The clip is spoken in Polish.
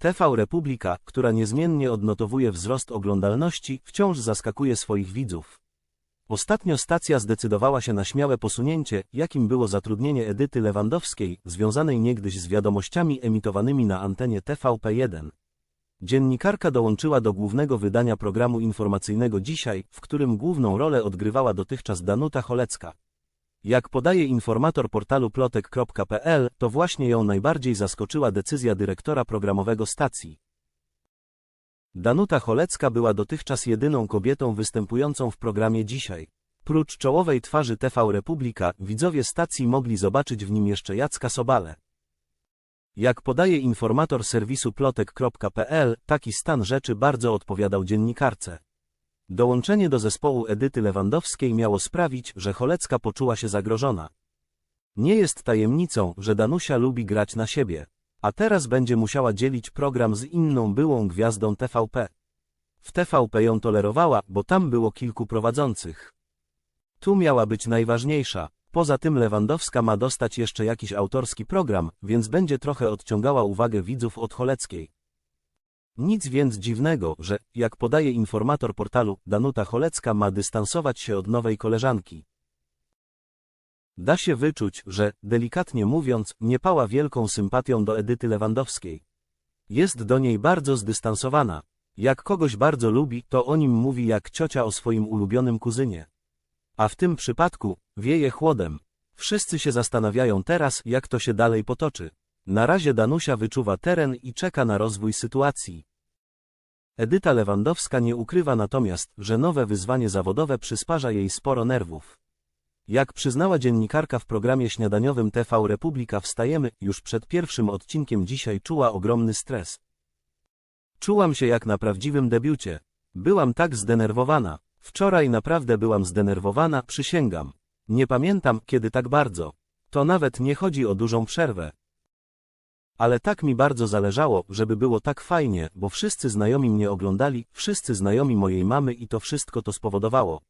TV Republika, która niezmiennie odnotowuje wzrost oglądalności, wciąż zaskakuje swoich widzów. Ostatnio stacja zdecydowała się na śmiałe posunięcie, jakim było zatrudnienie Edyty Lewandowskiej, związanej niegdyś z wiadomościami emitowanymi na antenie TVP1. Dziennikarka dołączyła do głównego wydania programu informacyjnego Dzisiaj, w którym główną rolę odgrywała dotychczas Danuta Cholecka. Jak podaje informator portalu plotek.pl, to właśnie ją najbardziej zaskoczyła decyzja dyrektora programowego stacji. Danuta Cholecka była dotychczas jedyną kobietą występującą w programie Dzisiaj. Prócz czołowej twarzy TV Republika, widzowie stacji mogli zobaczyć w nim jeszcze Jacka Sobale. Jak podaje informator serwisu plotek.pl, taki stan rzeczy bardzo odpowiadał dziennikarce. Dołączenie do zespołu Edyty Lewandowskiej miało sprawić, że Cholecka poczuła się zagrożona. Nie jest tajemnicą, że Danusia lubi grać na siebie, a teraz będzie musiała dzielić program z inną byłą gwiazdą TVP. W TVP ją tolerowała, bo tam było kilku prowadzących. Tu miała być najważniejsza. Poza tym Lewandowska ma dostać jeszcze jakiś autorski program, więc będzie trochę odciągała uwagę widzów od Choleckiej. Nic więc dziwnego, że, jak podaje informator portalu, Danuta Cholecka ma dystansować się od nowej koleżanki. Da się wyczuć, że, delikatnie mówiąc, nie pała wielką sympatią do Edyty Lewandowskiej. Jest do niej bardzo zdystansowana. Jak kogoś bardzo lubi, to o nim mówi jak ciocia o swoim ulubionym kuzynie. A w tym przypadku, wieje chłodem. Wszyscy się zastanawiają teraz, jak to się dalej potoczy. Na razie Danusia wyczuwa teren i czeka na rozwój sytuacji. Edyta Lewandowska nie ukrywa natomiast, że nowe wyzwanie zawodowe przysparza jej sporo nerwów. Jak przyznała dziennikarka w programie śniadaniowym TV Republika Wstajemy, już przed pierwszym odcinkiem dzisiaj czuła ogromny stres. Czułam się jak na prawdziwym debiucie. Byłam tak zdenerwowana. Wczoraj naprawdę byłam zdenerwowana, przysięgam. Nie pamiętam, kiedy tak bardzo. To nawet nie chodzi o dużą przerwę. Ale tak mi bardzo zależało, żeby było tak fajnie, bo wszyscy znajomi mnie oglądali, wszyscy znajomi mojej mamy i to wszystko to spowodowało.